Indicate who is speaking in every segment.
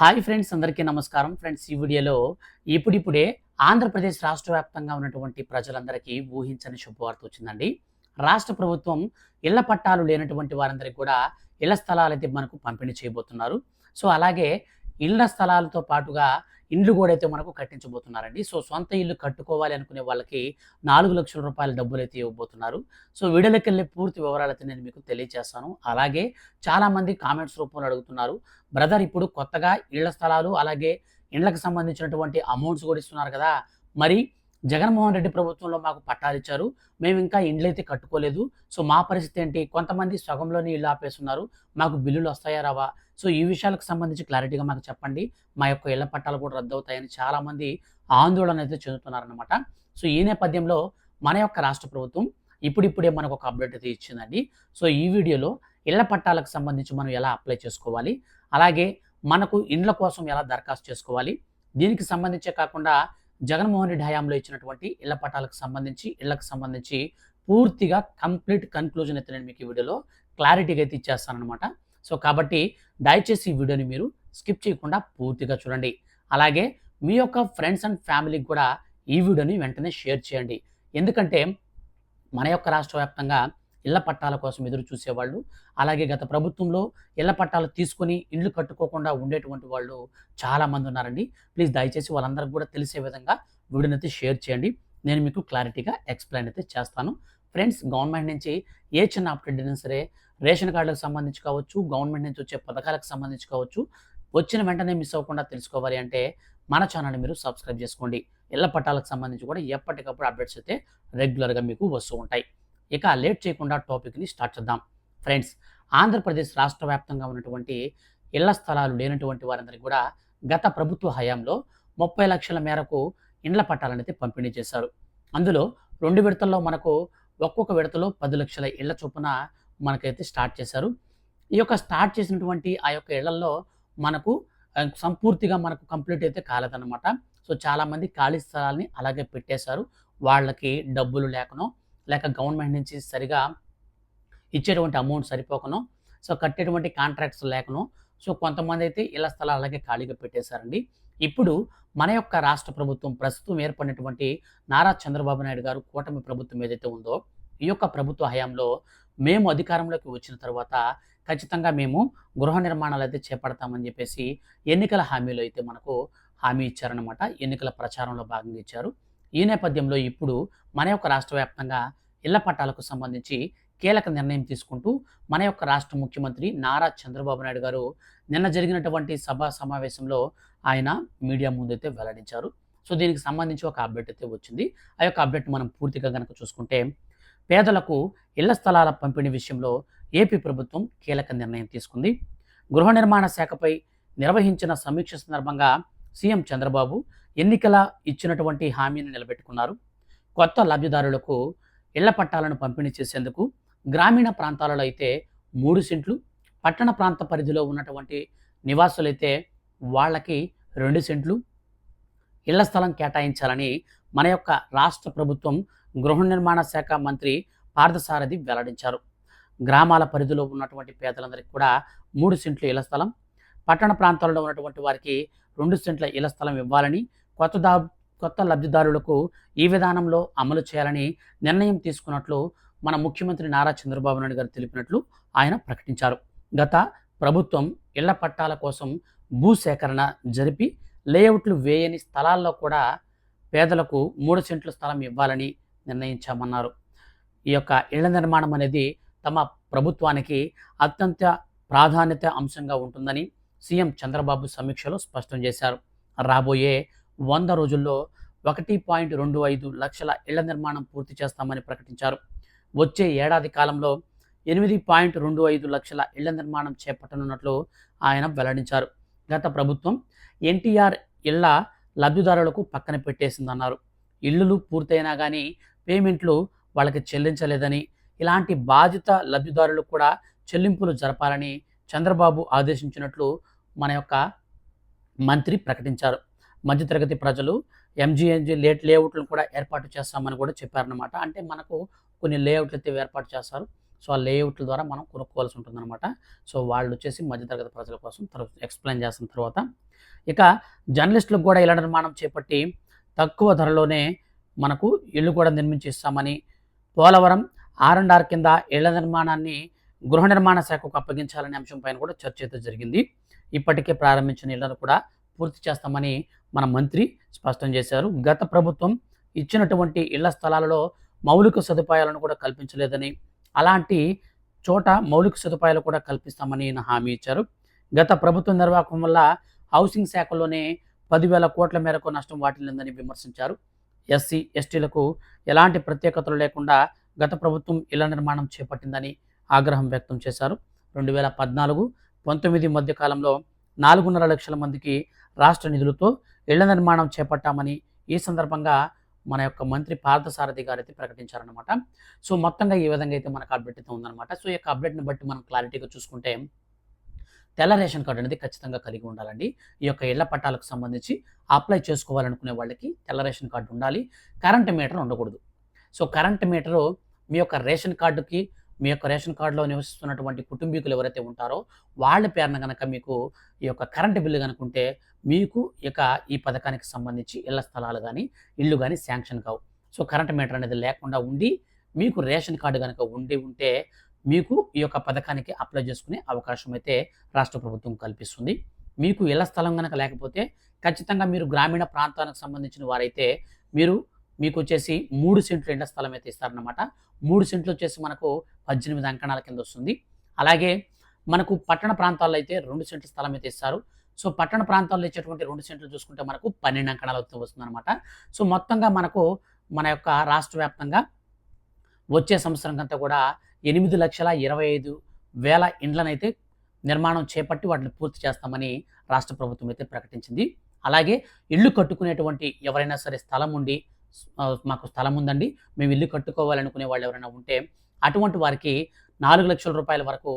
Speaker 1: Hi friends అందరికీ నమస్కారం. Friends ఈ వీడియోలో ఇప్పుడిప్పుడే ఆంధ్రప్రదేశ్ రాష్ట్ర వ్యాప్తంగా ఉన్నటువంటి ప్రజలందరికీ ఊహించని శుభవార్త వచ్చిందండి. రాష్ట్ర ప్రభుత్వం ఇళ్ళ పట్టాలు లేనటువంటి వారందరికీ కూడా ఇళ్ళ స్థలాలు అయితే మనకు పంపిణీ చేయబోతున్నారు. సో అలాగే ఇళ్ళ స్థలాలతో పాటుగా ఇండ్లు కూడా అయితే మనకు కట్టించబోతున్నారండి. సో సొంత ఇల్లు కట్టుకోవాలి అనుకునే వాళ్ళకి నాలుగు లక్షల రూపాయల డబ్బులు అయితే ఇవ్వబోతున్నారు. సో వీడియోలోకి వెళ్ళే పూర్తి వివరాలు అయితే నేను మీకు తెలియజేస్తాను. అలాగే చాలామంది కామెంట్స్ రూపంలో అడుగుతున్నారు బ్రదర్ ఇప్పుడు కొత్తగా ఇళ్ళ స్థలాలు అలాగే ఇండ్లకు సంబంధించినటువంటి అమౌంట్స్ కూడా ఇస్తున్నారు కదా! మరి జగన్మోహన్ రెడ్డి ప్రభుత్వంలో మాకు పట్టాలు ఇచ్చారు. మేము ఇంకా ఇండ్లు అయితే కట్టుకోలేదు. సో మా పరిస్థితి ఏంటి? కొంతమంది సగంలోనే ఇల్లు ఆపేస్తున్నారు. మాకు బిల్లులు వస్తాయా రావా? సో ఈ విషయాలకు సంబంధించి క్లారిటీగా మాకు చెప్పండి. మా యొక్క ఇళ్ళ పట్టాలు కూడా రద్దు అవుతాయని చాలామంది ఆందోళన అయితే చెందుతున్నారనమాట సో ఈ నేపథ్యంలో మన యొక్క రాష్ట్ర ప్రభుత్వం ఇప్పుడిప్పుడే మనకు ఒక అప్డేట్ అయితే ఇచ్చిందండి. సో ఈ వీడియోలో ఇళ్ళ పట్టాలకు సంబంధించి మనం ఎలా అప్లై చేసుకోవాలి? అలాగే మనకు ఇండ్ల కోసం ఎలా దరఖాస్తు చేసుకోవాలి? దీనికి సంబంధించే కాకుండా జగన్మోహన్ రెడ్డి హయాంలో ఇచ్చినటువంటి ఇళ్ళ పట్టాలకు సంబంధించి ఇళ్ళకు సంబంధించి పూర్తిగా కంప్లీట్ కన్క్లూజన్ అయితే నేను మీకు ఈ వీడియోలో క్లారిటీగా అయితే ఇచ్చేస్తానమాట సో కాబట్టి దయచేసి ఈ వీడియోని మీరు స్కిప్ చేయకుండా పూర్తిగా చూడండి. అలాగే మీ యొక్క ఫ్రెండ్స్ అండ్ ఫ్యామిలీకి కూడా ఈ వీడియోని వెంటనే షేర్ చేయండి. ఎందుకంటే మన యొక్క రాష్ట్ర వ్యాప్తంగా ఇళ్ళ పట్టాల కోసం ఎదురు చూసేవాళ్ళు. అలాగే గత ప్రభుత్వంలో ఇళ్ళ పట్టాలు తీసుకొని ఇండ్లు కట్టుకోకుండా ఉండేటువంటి వాళ్ళు చాలామంది ఉన్నారండి. ప్లీజ్ దయచేసి వాళ్ళందరికీ కూడా తెలిసే విధంగా వీడియోని షేర్ చేయండి. నేను మీకు క్లారిటీగా ఎక్స్ప్లెయిన్ అయితే చేస్తాను. ఫ్రెండ్స్ గవర్నమెంట్ నుంచి ఏ చిన్న అప్డేట్ అయినా సరే రేషన్ కార్డులకు సంబంధించి కావచ్చు గవర్నమెంట్ నుంచి వచ్చే పథకాలకు సంబంధించి కావచ్చు వచ్చిన వెంటనే మిస్ అవ్వకుండా తెలుసుకోవాలి అంటే మన ఛానల్ని మీరు సబ్స్క్రైబ్ చేసుకోండి. ఇళ్ళ పట్టాలకు సంబంధించి కూడా ఎప్పటికప్పుడు అప్డేట్స్ అయితే రెగ్యులర్గా మీకు వస్తూ ఉంటాయి. ఇక లేట్ చేయకుండా టాపిక్ని స్టార్ట్ చేద్దాం. ఫ్రెండ్స్ ఆంధ్రప్రదేశ్ రాష్ట్ర వ్యాప్తంగా ఉన్నటువంటి ఇళ్ళ స్థలాలు లేనటువంటి వారందరికీ కూడా గత ప్రభుత్వ హయాంలో ముప్పై లక్షల మేరకు ఇండ్ల పట్టాలను అయితే పంపిణీ చేశారు. అందులో రెండు విడతల్లో మనకు ఒక్కొక్క విడతలో పది లక్షల ఇళ్ళ చొప్పున మనకైతే స్టార్ట్ చేశారు. ఈ యొక్క స్టార్ట్ చేసినటువంటి ఆ యొక్క ఇళ్ళలో మనకు సంపూర్తిగా మనకు కంప్లీట్ అయితే కాలేదన్నమాట. సో చాలామంది ఖాళీ స్థలాల్ని అలాగే పెట్టేశారు. వాళ్ళకి డబ్బులు లేకనో లేక గవర్నమెంట్ నుంచి సరిగా ఇచ్చేటువంటి అమౌంట్ సరిపోకనో. సో కట్టేటువంటి కాంట్రాక్ట్స్ లేకనో. సో కొంతమంది అయితే ఇళ్ళ స్థలాలు అలాగే ఖాళీగా పెట్టేశారండి. ఇప్పుడు మన యొక్క రాష్ట్ర ప్రభుత్వం ప్రస్తుతం ఏర్పడినటువంటి నారా చంద్రబాబు నాయుడు గారు కూటమి ప్రభుత్వం ఏదైతే ఉందో ఈ యొక్క ప్రభుత్వ హయాంలో మేము అధికారంలోకి వచ్చిన తర్వాత ఖచ్చితంగా మేము గృహ నిర్మాణాలు అయితే చేపడతామని చెప్పేసి ఎన్నికల హామీలో అయితే మనకు హామీ ఇచ్చారనమాట ఎన్నికల ప్రచారంలో భాగంగా ఇచ్చారు. ఈ నేపథ్యంలో ఇప్పుడు మన యొక్క రాష్ట్ర వ్యాప్తంగా ఇళ్ళ పట్టాలకు సంబంధించి కీలక నిర్ణయం తీసుకుంటూ మన యొక్క రాష్ట్ర ముఖ్యమంత్రి నారా చంద్రబాబు నాయుడు గారు నిన్న జరిగినటువంటి సభా సమావేశంలో ఆయన మీడియా ముందైతే వెల్లడించారు. సో దీనికి సంబంధించి ఒక అప్డేట్ అయితే వచ్చింది. ఆ యొక్క అప్డేట్ మనం పూర్తిగా కనుక చూసుకుంటే పేదలకు ఇళ్ళ స్థలాల పంపిణీ విషయంలో ఏపీ ప్రభుత్వం కీలక నిర్ణయం తీసుకుంది. గృహ నిర్మాణ శాఖపై నిర్వహించిన సమీక్ష సందర్భంగా సీఎం చంద్రబాబు ఎన్నికల ఇచ్చినటువంటి హామీని నిలబెట్టుకున్నారు. కొత్త లబ్ధిదారులకు ఇళ్ళ పట్టాలను పంపిణీ చేసేందుకు గ్రామీణ ప్రాంతాలలో అయితే మూడు సెంట్లు పట్టణ ప్రాంత పరిధిలో ఉన్నటువంటి నివాసులైతే వాళ్ళకి రెండు సెంట్లు ఇళ్ళ స్థలం కేటాయించాలని మన యొక్క రాష్ట్ర ప్రభుత్వం గృహ నిర్మాణ శాఖ మంత్రి పార్థసారథి వెల్లడించారు. గ్రామాల పరిధిలో ఉన్నటువంటి పేదలందరికీ కూడా మూడు సెంట్లు ఇళ్ళ స్థలం పట్టణ ప్రాంతాల్లో ఉన్నటువంటి వారికి రెండు సెంట్ల ఇళ్ళ స్థలం ఇవ్వాలని కొత్త దా కొత్త లబ్ధిదారులకు ఈ విధానంలో అమలు చేయాలని నిర్ణయం తీసుకున్నట్లు మన ముఖ్యమంత్రి నారా చంద్రబాబు నాయుడు గారు తెలిపినట్లు ఆయన ప్రకటించారు. గత ప్రభుత్వం ఇళ్ళ పట్టాల కోసం భూసేకరణ జరిపి లేఅవుట్లు వేయని స్థలాల్లో కూడా పేదలకు మూడు సెంట్ల స్థలం ఇవ్వాలని నిర్ణయించామన్నారు. ఈ యొక్క ఇళ్ళ నిర్మాణం అనేది తమ ప్రభుత్వానికి అత్యంత ప్రాధాన్యత అంశంగా ఉంటుందని సీఎం చంద్రబాబు సమీక్షలో స్పష్టం చేశారు. రాబోయే వంద రోజుల్లో ఒకటి పాయింట్ రెండు ఐదు లక్షల ఇళ్ళ నిర్మాణం పూర్తి చేస్తామని ప్రకటించారు. వచ్చే ఏడాది కాలంలో ఎనిమిది పాయింట్ రెండు ఐదు లక్షల ఇళ్ళ నిర్మాణం చేపట్టనున్నట్లు ఆయన వెల్లడించారు. గత ప్రభుత్వం ఎన్టీఆర్ ఇళ్ళ లబ్ధిదారులకు పక్కన పెట్టేసిందన్నారు. ఇల్లులు పూర్తయినా కానీ పేమెంట్లు వాళ్ళకి చెల్లించలేదని ఇలాంటి బాధిత లబ్ధిదారులకు కూడా చెల్లింపులు జరపాలని చంద్రబాబు ఆదేశించినట్లు మన యొక్క మంత్రి ప్రకటించారు. మధ్యతరగతి ప్రజలు ఎంజీఎన్జీ లేట్ లేఅవుట్లను కూడా ఏర్పాటు చేస్తామని కూడా చెప్పారనమాట అంటే మనకు కొన్ని లేఅవుట్లు అయితే ఏర్పాటు చేస్తారు. సో ఆ లేఅవుట్ల ద్వారా మనం కొనుక్కోవాల్సి ఉంటుందన్నమాట. సో వాళ్ళు వచ్చేసి మధ్యతరగతి ప్రజల కోసం తర్వాత ఎక్స్ప్లెయిన్ చేసిన తర్వాత ఇక జర్నలిస్టులకు కూడా ఇళ్ళ నిర్మాణం చేపట్టి తక్కువ ధరలోనే మనకు ఇళ్ళు కూడా నిర్మించి ఇస్తామని పోలవరం ఆర్ అండ్ ఆర్ కింద ఇళ్ళ నిర్మాణాన్ని గృహ నిర్మాణ శాఖకు అప్పగించాలనే అంశంపైన కూడా చర్చ అయితే జరిగింది. ఇప్పటికే ప్రారంభించిన ఇళ్ళను కూడా పూర్తి చేస్తామని మన మంత్రి స్పష్టం చేశారు. గత ప్రభుత్వం ఇచ్చినటువంటి ఇళ్ళ స్థలాలలో మౌలిక సదుపాయాలను కూడా కల్పించలేదని అలాంటి చోట మౌలిక సదుపాయాలు కూడా కల్పిస్తామని హామీ ఇచ్చారు. గత ప్రభుత్వ నిర్వాహకం వల్ల హౌసింగ్ శాఖలోనే పదివేల కోట్ల మేరకు నష్టం వాటిల్లిందని విమర్శించారు. ఎస్సీ ఎస్టీలకు ఎలాంటి ప్రత్యేకతలు లేకుండా గత ప్రభుత్వం ఇళ్ళ నిర్మాణం చేపట్టిందని ఆగ్రహం వ్యక్తం చేశారు. రెండు వేల పద్నాలుగు పంతొమ్మిది మధ్య కాలంలో నాలుగున్నర లక్షల మందికి రాష్ట్ర నిధులతో ఇళ్ళ నిర్మాణం చేపట్టామని ఈ సందర్భంగా మన యొక్క మంత్రి పార్థసారథి గారు అయితే ప్రకటించారనమాట సో మొత్తంగా ఈ విధంగా అయితే మనకు అప్డేట్ అయితే ఉందన్నమాట. సో ఈ యొక్క అప్డేట్ని బట్టి మనం క్లారిటీగా చూసుకుంటే తెల్ల రేషన్ కార్డు అనేది ఖచ్చితంగా కలిగి ఉండాలండి. ఈ యొక్క ఇళ్ళ పట్టాలకు సంబంధించి అప్లై చేసుకోవాలనుకునే వాళ్ళకి తెల్ల రేషన్ కార్డు ఉండాలి. కరెంట్ మీటర్ ఉండకూడదు. సో కరెంట్ మీటరు మీ యొక్క రేషన్ కార్డుకి మీ యొక్క రేషన్ కార్డులో నివసిస్తున్నటువంటి కుటుంబీకులు ఎవరైతే ఉంటారో వాళ్ళ పేరున కనుక మీకు ఈ యొక్క కరెంటు బిల్లు కనుక ఉంటే మీకు ఇక ఈ పథకానికి సంబంధించి ఇళ్ళ స్థలాలు కానీ ఇల్లు కానీ శాంక్షన్ కావు. సో కరెంట్ మీటర్ అనేది లేకుండా ఉండి మీకు రేషన్ కార్డు కనుక ఉండి ఉంటే మీకు ఈ యొక్క పథకానికి అప్లై చేసుకునే అవకాశం అయితే రాష్ట్ర ప్రభుత్వం కల్పిస్తుంది. మీకు ఇళ్ళ స్థలం కనుక లేకపోతే ఖచ్చితంగా మీరు గ్రామీణ ప్రాంతానికి సంబంధించిన వారైతే మీరు మీకు వచ్చేసి మూడు సెంట్లు ఎండ స్థలం అయితే ఇస్తారనమాట మూడు సెంట్లు వచ్చేసి మనకు పద్దెనిమిది అంకణాల కింద వస్తుంది. అలాగే మనకు పట్టణ ప్రాంతాల్లో అయితే రెండు సెంట్ల స్థలం అయితే ఇస్తారు. సో పట్టణ ప్రాంతాల్లో ఇచ్చేటువంటి రెండు సెంట్లు చూసుకుంటే మనకు పన్నెండు అంకణాలు వస్తుంది అనమాట సో మొత్తంగా మనకు మన యొక్క రాష్ట్ర వ్యాప్తంగా వచ్చే సంవత్సరం కంతా కూడా ఎనిమిది లక్షల ఇరవై ఐదు వేల ఇండ్లనైతే నిర్మాణం చేపట్టి వాటిని పూర్తి చేస్తామని రాష్ట్ర ప్రభుత్వం అయితే ప్రకటించింది. అలాగే ఇల్లు కట్టుకునేటువంటి ఎవరైనా సరే స్థలం ఉండి మాకు స్థలం ఉందండి. మేము ఇల్లు కట్టుకోవాలనుకునే వాళ్ళు ఎవరైనా ఉంటే అటువంటి వారికి నాలుగు లక్షల రూపాయల వరకు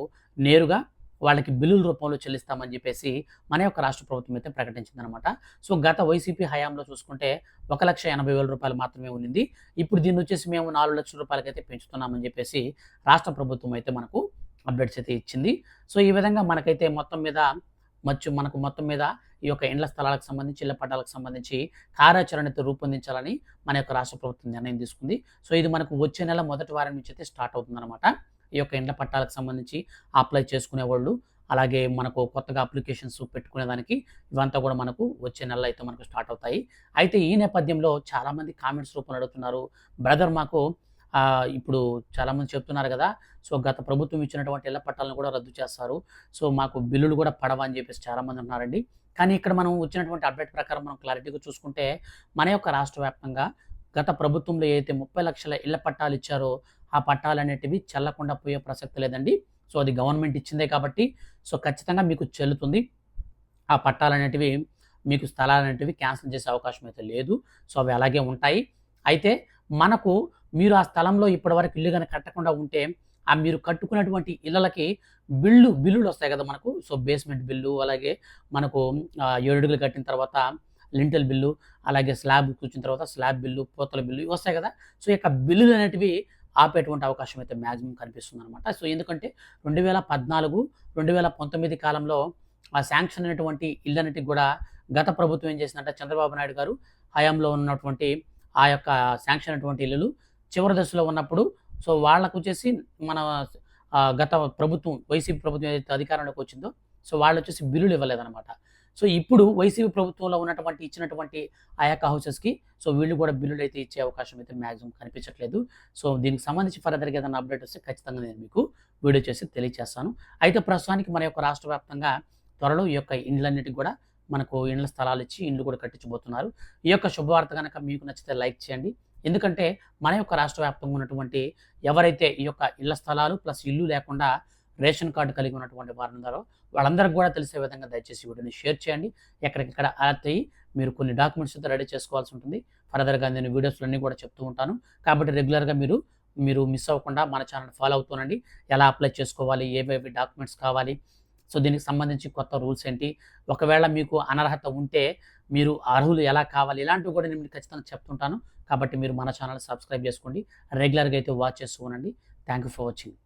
Speaker 1: నేరుగా వాళ్ళకి బిల్లుల రూపంలో చెల్లిస్తామని చెప్పేసి మన యొక్క రాష్ట్ర ప్రభుత్వం అయితే ప్రకటించిందనమాట. సో గత వైసీపీ హయాంలో చూసుకుంటే ఒక లక్ష ఎనభై వేల రూపాయలు మాత్రమే ఉండింది. ఇప్పుడు దీన్ని వచ్చేసి మేము నాలుగు లక్షల రూపాయలకైతే పెంచుతున్నామని చెప్పేసి రాష్ట్ర ప్రభుత్వం అయితే మనకు అప్డేట్స్ అయితే ఇచ్చింది. సో ఈ విధంగా మనకైతే మొత్తం మీద మచ్చు మనకు మొత్తం మీద ఈ యొక్క ఇండ్ల స్థలాలకు సంబంధించి ఇళ్ళ పట్టాలకు సంబంధించి కార్యాచరణతో రూపొందించాలని మన యొక్క రాష్ట్ర ప్రభుత్వం నిర్ణయం తీసుకుంది. సో ఇది మనకు వచ్చే నెల మొదటి వారం నుంచి అయితే స్టార్ట్ అవుతుందన్నమాట. ఈ యొక్క ఇండ్ల పట్టాలకు సంబంధించి అప్లై చేసుకునే వాళ్ళు అలాగే మనకు కొత్తగా అప్లికేషన్స్ పెట్టుకునే దానికి ఇవంతా కూడా మనకు వచ్చే నెల అయితే మనకు స్టార్ట్ అవుతాయి. అయితే ఈ నేపథ్యంలో చాలామంది కామెంట్స్ రూపంలో అడుగుతున్నారు. బ్రదర్ మాకు ఇప్పుడు చాలామంది చెప్తున్నారు కదా సో గత ప్రభుత్వం ఇచ్చినటువంటి ఇళ్ళ పట్టాలను కూడా రద్దు చేస్తారు. సో మాకు బిల్లులు కూడా పడవని అని చెప్పేసి చాలామంది ఉన్నారండి కానీ ఇక్కడ మనం వచ్చినటువంటి అప్డేట్ ప్రకారం మనం క్లారిటీగా చూసుకుంటే మన యొక్క రాష్ట్ర వ్యాప్తంగా గత ప్రభుత్వంలో ఏదైతే ముప్పై లక్షల ఇళ్ళ పట్టాలు ఇచ్చారో ఆ పట్టాలు అనేటివి చల్లకుండా పోయే ప్రసక్తి లేదండి. సో అది గవర్నమెంట్ ఇచ్చిందే కాబట్టి సో ఖచ్చితంగా మీకు చెల్లుతుంది. ఆ పట్టాలు అనేటివి మీకు స్థలాలు అనేటివి క్యాన్సిల్ చేసే అవకాశం అయితే లేదు. సో అవి అలాగే ఉంటాయి. అయితే మనకు మీరు ఆ స్థలంలో ఇప్పటివరకు ఇల్లు కానీ కట్టకుండా ఉంటే ఆ మీరు కట్టుకున్నటువంటి ఇళ్ళకి బిల్లు బిల్లులు వస్తాయి కదా మనకు. సో బేస్మెంట్ బిల్లు అలాగే మనకు ఏడుగులు కట్టిన తర్వాత లింటల్ బిల్లు అలాగే స్లాబ్ కూర్చున్న తర్వాత స్లాబ్ బిల్లు పోతల బిల్లు ఇవి వస్తాయి కదా. సో ఇక బిల్లులు అనేటివి ఆపేటువంటి అవకాశం అయితే మ్యాక్సిమం కనిపిస్తుంది అనమాట సో ఎందుకంటే రెండు వేల పద్నాలుగు రెండు వేల పంతొమ్మిది కాలంలో ఆ శాంక్షన్ అయినటువంటి అనేటివి కూడా గత ప్రభుత్వం ఏం చేసిందంటే చంద్రబాబు నాయుడు గారు హయాంలో ఉన్నటువంటి ఆ యొక్క శాంక్షన్ అయినటువంటి ఇల్లులు చివరి దశలో ఉన్నప్పుడు సో వాళ్ళకు వచ్చేసి మన గత ప్రభుత్వం వైసీపీ ప్రభుత్వం ఏదైతే అధికారంలోకి వచ్చిందో సో వాళ్ళు వచ్చేసి బిల్లులు ఇవ్వలేదన్నమాట. సో ఇప్పుడు వైసీపీ ప్రభుత్వంలో ఉన్నటువంటి ఇచ్చినటువంటి ఆ యొక్క హౌసెస్కి సో వీళ్ళు కూడా బిల్లులు అయితే ఇచ్చే అవకాశం అయితే మ్యాక్సిమం కనిపించట్లేదు. సో దీనికి సంబంధించి ఫర్దర్గా ఏదైనా అప్డేట్ వస్తే ఖచ్చితంగా నేను మీకు వీడియో చేసి తెలియజేస్తాను అయితే ప్రస్తుతానికి మన యొక్క రాష్ట్ర వ్యాప్తంగా త్వరలో ఈ యొక్క ఇండ్లన్నిటికి కూడా మనకు ఇండ్ల స్థలాలు ఇచ్చి ఇండ్లు కూడా కట్టించబోతున్నారు. ఈ యొక్క శుభవార్త కనుక మీకు నచ్చితే లైక్ చేయండి. ఎందుకంటే మన యొక్క రాష్ట్ర వ్యాప్తంగా ఉన్నటువంటి ఎవరైతే ఈ యొక్క ఇళ్ళ స్థలాలు ప్లస్ ఇల్లు లేకుండా రేషన్ కార్డు కలిగి ఉన్నటువంటి వారు ఉన్నారో వాళ్ళందరికీ కూడా తెలిసే విధంగా దయచేసి వీడియోని షేర్ చేయండి. ఎక్కడికక్కడ అలర్ట్ అయ్యి మీరు కొన్ని డాక్యుమెంట్స్ అయితే రెడీ చేసుకోవాల్సి ఉంటుంది. ఫర్దర్గా నేను వీడియోస్లన్నీ కూడా చెప్తూ ఉంటాను. కాబట్టి రెగ్యులర్గా మీరు మీరు మిస్ అవ్వకుండా మన ఛానల్ ఫాలో అవుతూనండి ఎలా అప్లై చేసుకోవాలి ఏవేవి డాక్యుమెంట్స్ కావాలి సో దీనికి సంబంధించి కొత్త రూల్స్ ఏంటి? ఒకవేళ మీకు అనర్హత ఉంటే మీరు అర్హులు ఎలా కావాలి? ఇలాంటివి కూడా నేను ఖచ్చితంగా చెప్తుంటాను. కాబట్టి మీరు మన ఛానల్ సబ్స్క్రైబ్ చేసుకోండి. రెగ్యులర్గా అయితే వాచ్ చేస్తూ ఉండండి. Thank you for watching.